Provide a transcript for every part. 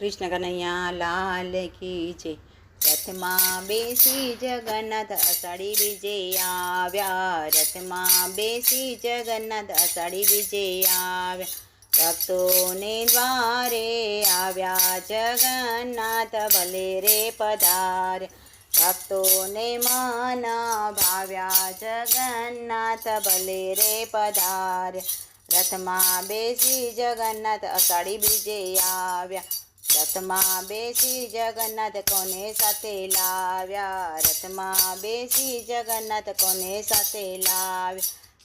કૃષ્ણ કનૈયા લાલ કી છે રથમાં બેસી જગન્નાથ અષાઢી બીજે આવ્યા. રથમાં બેસી જગન્નાથ અષાઢી બીજે આવ્યા. ભક્તોને દ્વારે આવ્યા. જગન્નાથ ભલે રે પધાર. ભક્તોને મન ભાવ્યા જગન્નાથ ભલે રે પધાર. રથમાં બેસી જગન્નાથ અષાઢી બીજે આવ્યા. રથમાં બેસી જગન્નાથ કોને સાથે લાવ્યા? રથમાં બેસી જગન્નાથ કોને સાથે લાવ્યા?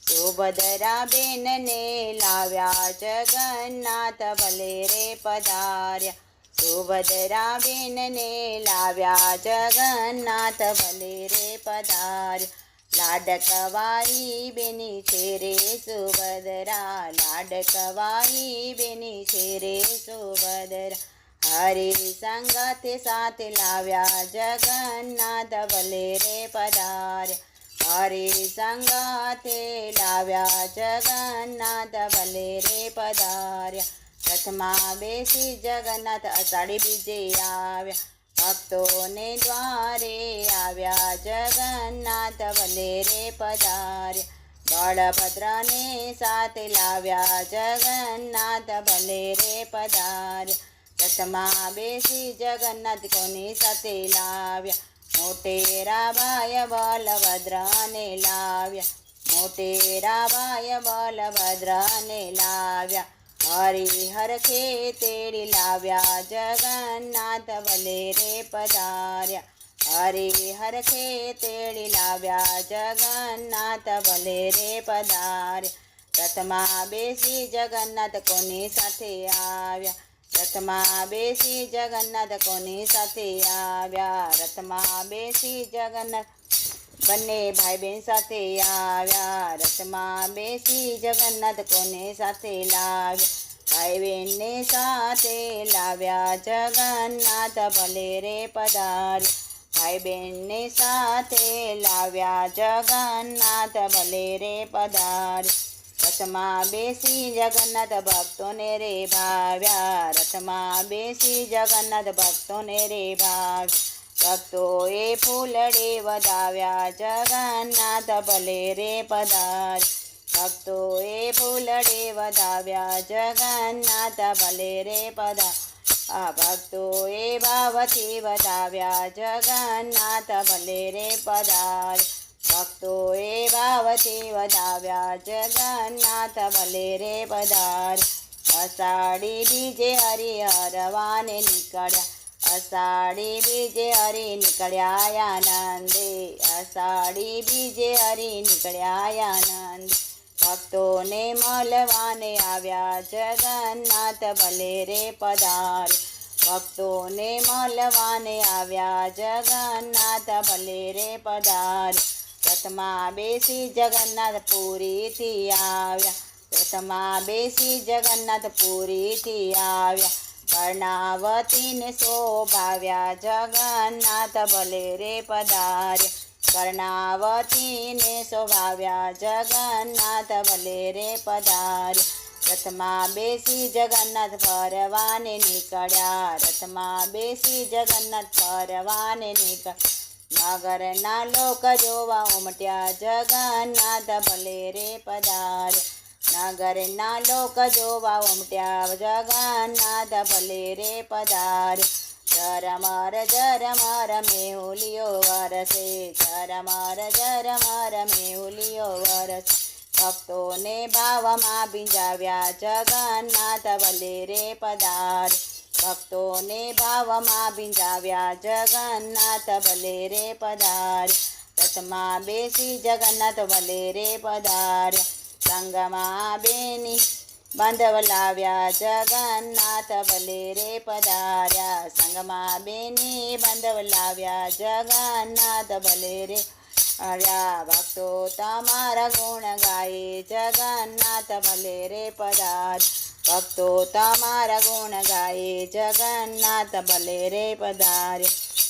સુભદ્રા બેનને લાવ્યા, જગન્નાથ ભલે રે પધાર્યા. સુભદ્રા બેનને લાવ્યા, જગન્નાથ ભલે રે પધાર્યા. લાડકવાઈ બેની છે રે સુભદ્રા લાડકવાઈ બેની છે રે સુભદ્રા. હરી સંગત સાથે લાવ્યા જગન્નાથ ભલે રે પધાર્યા હરી સંગતે લાવ્યા જગન્નાથ ભલે રે પધાર્યા રથમાં બેસી જગન્નાથ અષાઢી બીજે આવ્યા ભક્તોને દ્વારે આવ્યા જગન્નાથ ભલે રે પધાર્યા બળભદ્રને સાથે લાવ્યા જગન્નાથ ભલે રે પધાર્યા રથમાં બેસી જગન્નાથ કોની સાથે લાવ્યા? મોટેરા ભાઈ બલભદ્રને લાવ્યા. મોટેરા ભાઈ બલભદ્રને લાવ્યા. હરિહર ખેતેડી લાવ્યા. જગન્નાથ ભલે રે પધાર્યા. હરિહર ખેતેડી લાવ્યા. જગન્નાથ ભલે રે પધાર્યા. રથમાં બેસી જગન્નાથ કોની સાથે આવ્યા? રથમાં બેસી જગન્નાથ કોની સાથે આવ્યા. રથમાં બેસી જગન્નાથ બંને ભાઈ બહેન સાથે આવ્યા. રથમાં બેસી જગન્નાથ કોને સાથે લાવ્યા. ભાઈ બહેનને સાથે લાવ્યા. જગન્નાથ ભલે રે પધાર ભાઈ બહેનને સાથે લાવ્યા. જગન્નાથ ભલે રે પધાર્યા. રથમાં બેસી જગન્નાથ ભક્તોને રે ભાવ્યા. રથમાં બેસી જગન્નાથ ભક્તોને રે ભાવ ભક્તોએ ફૂલડે વધાવ્યા. જગન્નાથ ભલે રે પધાર. ભક્તોએ ફૂલડે વધાવ્યા. જગન્નાથ ભલે રે પધાર. આ ભક્તોએ ભાવથી વધાવ્યા. જગન્નાથ ભલે રે પધાર. ભક્તોએ ભાવથી વધાવ્યા જગન્નાથ ભલે રે પધાર. અષાઢી બીજે હરિહરવાને નીકળ્યા. અષાઢી બીજે હરી નીકળ્યા આનંદે. અષાઢી બીજે હરી નીકળ્યા આનંદ. ભક્તોને મળવાને આવ્યા જગન્નાથ ભલે રે પધાર. ભક્તોને મળવાને આવ્યા જગન્નાથ ભલે રે પધાર. રથમાં બેસી જગન્નાથપુરીથી આવ્યા. રથમાં બેસી જગન્નાથપુરીથી આવ્યા. કર્ણાવતીને શોભાવ્યા. જગન્નાથ ભલે રે પધાર્યા. કર્ણાવતીને શોભાવ્યા. જગન્નાથ ભલે રે પધાર્યા. રથમાં બેસી જગન્નાથ ફરવાને નીકળ્યા. રથમાં બેસી જગન્નાથ ફરવાને નીકળ્યા. નગરના લોક જોવા ઉમટ્યા જગન્નાથ ભલે રે પધાર. નગરના લોક જોવા ઉમટ્યા જગન્નાથ ભલે રે પધાર. જરમર જરમર મેહુલિયો વરસે જરમર જરમર મેહુલિયો વરસે. ભક્તોને ભાવમાં ભીંજાવ્યા જગન્નાથ ભલે રે પધાર. ભક્તોને ભાવમાં ભીંજાવ્યા. જગન્નાથ ભલે રે પધાર. રથમાં બેસી જગન્નાથ ભલે રે પધાર. સંગમાં બેની બાંધવ લાવ્યા. જગન્નાથ ભલે રે પધાર્યા. સંગમાં બેની બાંધવ લાવ્યા. જગન્નાથ ભલે રે આવ્યા ભક્તો તમારા ગુણ ગાય. જગન્નાથ ભલે રે પધાર. ભક્તો તમારા ગુણ ગાય જગન્નાથ ભલે રે પધારે.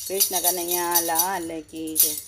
કૃષ્ણ કનૈયા લાલ કી જય.